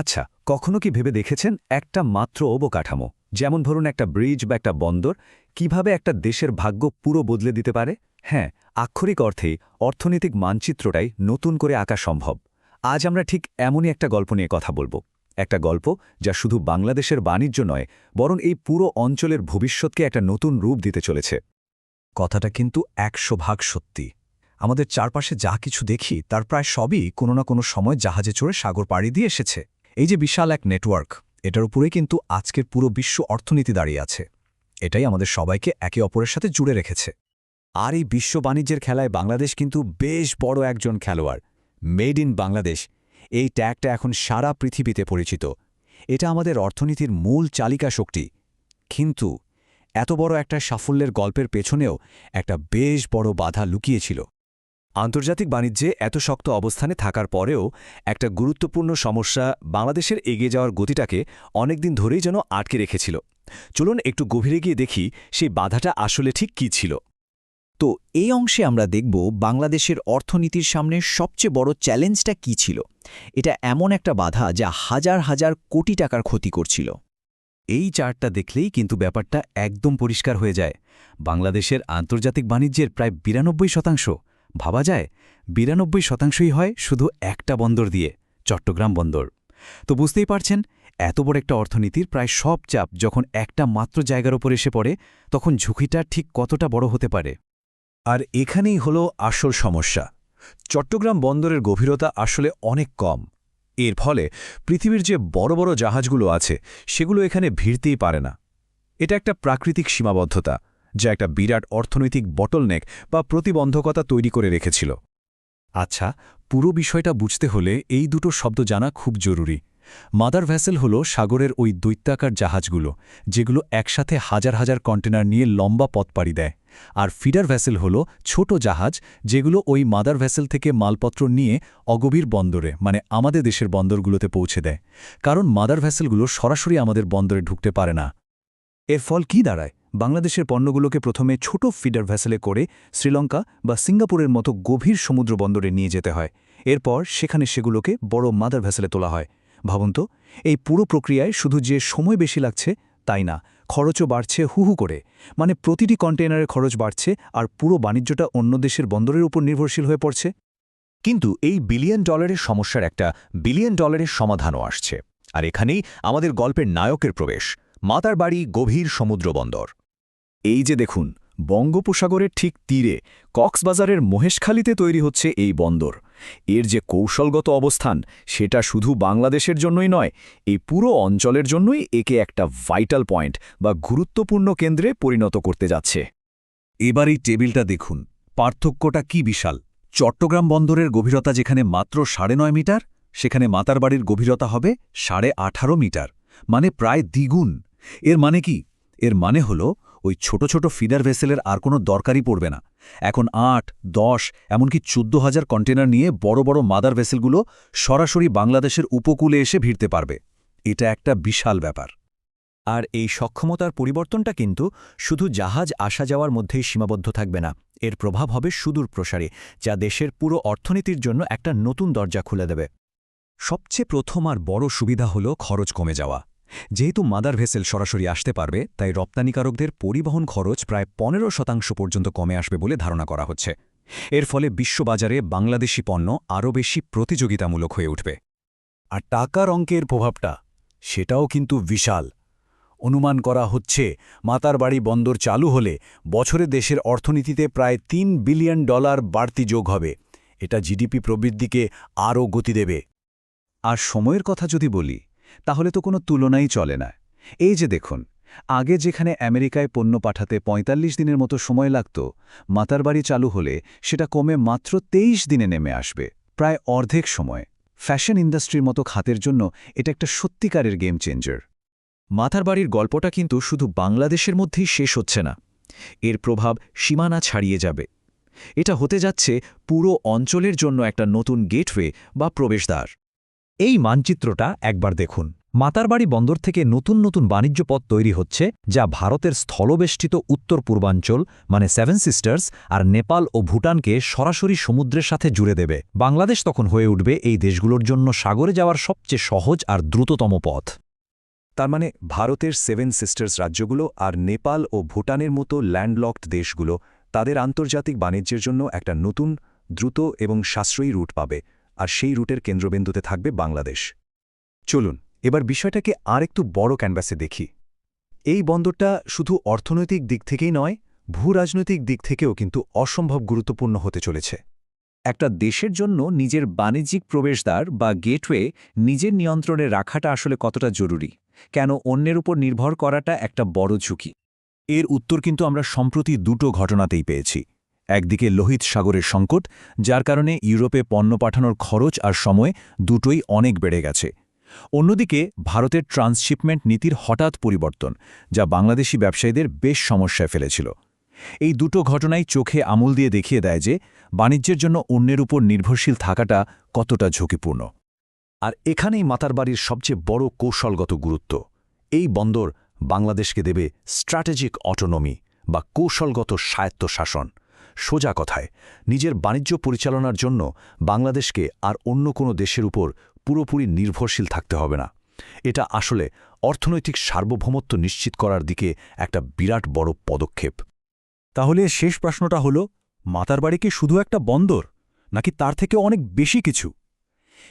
আচ্ছা কখনো কি ভেবে দেখেছেন একটা মাত্র অবকাঠামো? যেমন ধরুন একটা ব্রিজ বা একটা বন্দর, কীভাবে একটা দেশের ভাগ্য পুরো বদলে দিতে পারে? হ্যাঁ আক্ষরিক অর্থেই অর্থনৈতিক মানচিত্রটাই নতুন করে আঁকা সম্ভব। আজ আমরা ঠিক এমনই একটা গল্প নিয়ে কথা বলব। একটা গল্প যা শুধু বাংলাদেশের বাণিজ্য নয়, বরং এই পুরো অঞ্চলের ভবিষ্যৎকে একটা নতুন রূপ দিতে চলেছে। কথাটা কিন্তু একশো ভাগ সত্যি। আমাদের চারপাশে যা কিছু দেখি, তার প্রায় সবই কোনো না কোনো সময় জাহাজে চড়ে সাগর পাড়ি দিয়ে এসেছে। এই যে বিশাল এক নেটওয়ার্ক এটার উপরেই কিন্তু আজকের পুরো বিশ্ব অর্থনীতি দাঁড়িয়ে আছে। এটাই আমাদের সবাইকে একে অপরের সাথে জুড়ে রেখেছে। আর এই বিশ্ব বাণিজ্যের খেলায় বাংলাদেশ কিন্তু বেশ বড় একজন খেলোয়াড়। মেড ইন বাংলাদেশ এই ট্যাগটা এখন সারা পৃথিবীতে পরিচিত। এটা আমাদের অর্থনীতির মূল চালিকা শক্তি। কিন্তু এত বড় একটা সাফল্যের গল্পের পেছনেও একটা বেশ বড় বাধা লুকিয়েছিল। আন্তর্জাতিক বাণিজ্যে এত শক্ত অবস্থানে থাকার পরেও একটা গুরুত্বপূর্ণ সমস্যা বাংলাদেশের এগিয়ে যাওয়ার গতিটাকে অনেকদিন ধরেই যেন আটকে রেখেছিল। চলুন একটু গভীরে গিয়ে দেখি সেই বাধাটা আসলে ঠিক কী ছিল। তো এই অংশে আমরা দেখব বাংলাদেশের অর্থনীতির সামনে সবচেয়ে বড় চ্যালেঞ্জটা কি ছিল। এটা এমন একটা বাধা যা হাজার হাজার কোটি টাকার ক্ষতি করছিল। এই চার্টটা দেখলেই কিন্তু ব্যাপারটা একদম পরিষ্কার হয়ে যায়। বাংলাদেশের আন্তর্জাতিক বাণিজ্যের প্রায় বিরানব্বই শতাংশ ভাবা যায়, বিরানব্বই শতাংশই হয় শুধু একটা বন্দর দিয়ে, চট্টগ্রাম বন্দর। তো বুঝতেই পারছেন, এত বড় একটা অর্থনীতির প্রায় সব চাপ যখন একটা মাত্র জায়গার ওপর এসে পড়ে, তখন ঝুঁকিটা ঠিক কতটা বড় হতে পারে? আর এখানেই হল আসল সমস্যা। চট্টগ্রাম বন্দরের গভীরতা আসলে অনেক কম। এর ফলে পৃথিবীর যে বড় বড় জাহাজগুলো আছে, সেগুলো এখানে ভিড়তেই পারে না। এটা একটা প্রাকৃতিক সীমাবদ্ধতা। যা একটা বিরাট অর্থনৈতিক বটলনেক বা প্রতিবন্ধকতা তৈরি করে রেখেছিল। আচ্ছা পুরো বিষয়টা বুঝতে হলে এই দুটো শব্দ জানা খুব জরুরি। মাদার ভ্যাসেল হল সাগরের ওই দৈত্যাকার জাহাজগুলো, যেগুলো একসাথে হাজার হাজার কন্টেনার নিয়ে লম্বা পথ পাড়ি দেয়। আর ফিডার ভ্যাসেল হল ছোট জাহাজ, যেগুলো ওই মাদার ভ্যাসেল থেকে মালপত্র নিয়ে অগভীর বন্দরে মানে আমাদের দেশের বন্দরগুলোতে পৌঁছে দেয়। কারণ মাদার ভ্যাসেলগুলো সরাসরি আমাদের বন্দরে ঢুকতে পারে না। এর ফল কি দাঁড়ায়? বাংলাদেশের পণ্যগুলোকে প্রথমে ছোট ফিডার ভ্যাসেলে করে শ্রীলঙ্কা বা সিঙ্গাপুরের মতো গভীর সমুদ্র বন্দরে নিয়ে যেতে হয়। এরপর সেখানে সেগুলোকে বড় মাদার ভ্যাসেলে তোলা হয়। ভাবুন তো, এই পুরো প্রক্রিয়ায় শুধু যে সময় বেশি লাগছে, তাই না? খরচও বাড়ছে হুহু করে। মানে প্রতিটি কন্টেনারের খরচ বাড়ছে আর পুরো বাণিজ্যটা অন্য দেশের বন্দরের উপর নির্ভরশীল হয়ে পড়ছে। কিন্তু এই বিলিয়ন ডলারের সমস্যার একটা বিলিয়ন ডলারের সমাধানও আসছে। আর এখানেই আমাদের গল্পের নায়কের প্রবেশ, মাতার বাড়ি গভীর সমুদ্র বন্দর। এই যে দেখুন, বঙ্গোপসাগরের ঠিক তীরে কক্সবাজারের মহেশখালীতে তৈরি হচ্ছে এই বন্দর। এর যে কৌশলগত অবস্থান, সেটা শুধু বাংলাদেশের জন্যই নয়, এই পুরো অঞ্চলের জন্যই একে একটা ভাইটাল পয়েন্ট বা গুরুত্বপূর্ণ কেন্দ্রে পরিণত করতে যাচ্ছে। এবার এই টেবিলটা দেখুন, পার্থক্যটা কি বিশাল। চট্টগ্রাম বন্দরের গভীরতা যেখানে মাত্র সাড়ে নয় মিটার, সেখানে মাতার বাড়ির গভীরতা হবে সাড়ে আঠারো মিটার মানে প্রায় দ্বিগুণ। এর মানে কি? এর মানে হল ওই ছোট ছোট ফিডার ভেসেলের আর কোনো দরকারই পড়বে না। এখন আট, দশ, এমনকি চোদ্দ হাজার কন্টেনার নিয়ে বড় বড় মাদার ভেসেলগুলো সরাসরি বাংলাদেশের উপকূলে এসে ভিড়তে পারবে। এটা একটা বিশাল ব্যাপার। আর এই সক্ষমতার পরিবর্তনটা কিন্তু শুধু জাহাজ আসা যাওয়ার মধ্যেই সীমাবদ্ধ থাকবে না। এর প্রভাব হবে সুদূর প্রসারী, যা দেশের পুরো অর্থনীতির জন্য একটা নতুন দরজা খুলে দেবে। সবচেয়ে প্রথম আর বড় সুবিধা হল খরচ কমে যাওয়া। যেহেতু মাদার ভেসেল সরাসরি আসতে পারবে, তাই রপ্তানিকারকদের পরিবহন খরচ প্রায় পনেরো শতাংশ পর্যন্ত কমে আসবে বলে ধারণা করা হচ্ছে। এর ফলে বিশ্ববাজারে বাংলাদেশি পণ্য আরও বেশি প্রতিযোগিতামূলক হয়ে উঠবে। আর টাকার অঙ্কের প্রভাবটা, সেটাও কিন্তু বিশাল। অনুমান করা হচ্ছে, মাতার বাড়ি বন্দর চালু হলে বছরে দেশের অর্থনীতিতে প্রায় তিন বিলিয়ন ডলার বাড়তি যোগ হবে। এটা জিডিপি প্রবৃদ্ধিকে আরও গতি দেবে। আর সময়ের কথা যদি বলি তাহলে তো কোনো তুলনাই চলে না। এই যে দেখুন, আগে যেখানে আমেরিকায় পণ্য পাঠাতে ৪৫ দিনের মতো সময় লাগত, মাতার বাড়ি চালু হলে সেটা কমে মাত্র ২৩ দিনে নেমে আসবে, প্রায় অর্ধেক সময়। ফ্যাশন ইন্ডাস্ট্রির মতো খাতের জন্য এটা একটা সত্যিকারের গেম চেঞ্জার। মাথার বাড়ির গল্পটা কিন্তু শুধু বাংলাদেশের মধ্যেই শেষ হচ্ছে না। এর প্রভাব সীমানা ছাড়িয়ে যাবে। এটা হতে যাচ্ছে পুরো অঞ্চলের জন্য একটা নতুন গেটওয়ে বা প্রবেশদ্বার। এই মানচিত্রটা একবার দেখুন। মাতারবাড়ি বন্দর থেকে নতুন নতুন বাণিজ্য পথ তৈরি হচ্ছে, যা ভারতের স্থলবেষ্টিত উত্তর পূর্বাঞ্চল মানে সেভেন সিস্টার্স আর নেপাল ও ভুটানকে সরাসরি সমুদ্রের সাথে জুড়ে দেবে। বাংলাদেশ তখন হয়ে উঠবে এই দেশগুলোর জন্য সাগরে যাওয়ার সবচেয়ে সহজ আর দ্রুততম পথ। তার মানে ভারতের সেভেন সিস্টার্স রাজ্যগুলো আর নেপাল ও ভুটানের মতো ল্যান্ডলকড দেশগুলো তাদের আন্তর্জাতিক বাণিজ্যের জন্য একটা নতুন, দ্রুত এবং সাশ্রয়ী রুট পাবে। আর সেই রুটের কেন্দ্রবিন্দুতে থাকবে বাংলাদেশ। চলুন, এবার বিষয়টাকে আর একটু বড় ক্যানভাসে দেখি। এই বন্দরটা শুধু অর্থনৈতিক দিক থেকেই নয়, ভূরাজনৈতিক দিক থেকেও কিন্তু অসম্ভব গুরুত্বপূর্ণ হতে চলেছে। একটা দেশের জন্য নিজের বাণিজ্যিক প্রবেশদ্বার বা গেটওয়ে নিজের নিয়ন্ত্রণে রাখাটা আসলে কতটা জরুরি? কেন অন্যের উপর নির্ভর করাটা একটা বড় ঝুঁকি? এর উত্তর কিন্তু আমরা সম্প্রতি দুটো ঘটনাতেই পেয়েছি। একদিকে লোহিত সাগরের সংকট, যার কারণে ইউরোপে পণ্য পাঠানোর খরচ আর সময় দুটোই অনেক বেড়ে গেছে। অন্যদিকে, ভারতের ট্রান্সশিপমেন্ট নীতির হঠাৎ পরিবর্তন, যা বাংলাদেশি ব্যবসায়ীদের বেশ সমস্যায় ফেলেছিল। এই দুটো ঘটনাই চোখে আমূল দিয়ে দেখিয়ে দেয় যে, বাণিজ্যের জন্য অন্যের উপর নির্ভরশীল থাকাটা কতটা ঝুঁকিপূর্ণ। আর এখানেই মাতারবাড়ির সবচেয়ে বড় কৌশলগত গুরুত্ব। এই বন্দর বাংলাদেশকে দেবে স্ট্র্যাটেজিক অটোনমি বা কৌশলগত স্বায়ত্তশাসন। সোজা কথায়, নিজের বাণিজ্য পরিচালনার জন্য বাংলাদেশকে আর অন্য কোনো দেশের উপর পুরোপুরি নির্ভরশীল থাকতে হবে না। এটা আসলে অর্থনৈতিক সার্বভৌমত্ব নিশ্চিত করার দিকে একটা বিরাট বড় পদক্ষেপ। তাহলে শেষ প্রশ্নটা হল, মাতার বাড়ি কি শুধু একটা বন্দর, নাকি তার থেকে অনেক বেশি কিছু?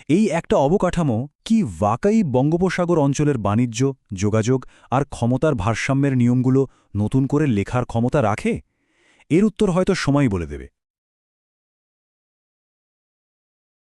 এই একটা অবকাঠামো কি ওয়াকাই বঙ্গোপসাগর অঞ্চলের বাণিজ্য, যোগাযোগ আর ক্ষমতার ভারসাম্যের নিয়মগুলো নতুন করে লেখার ক্ষমতা রাখে? এর উত্তর হয়তো সময়ই বলে দেবে।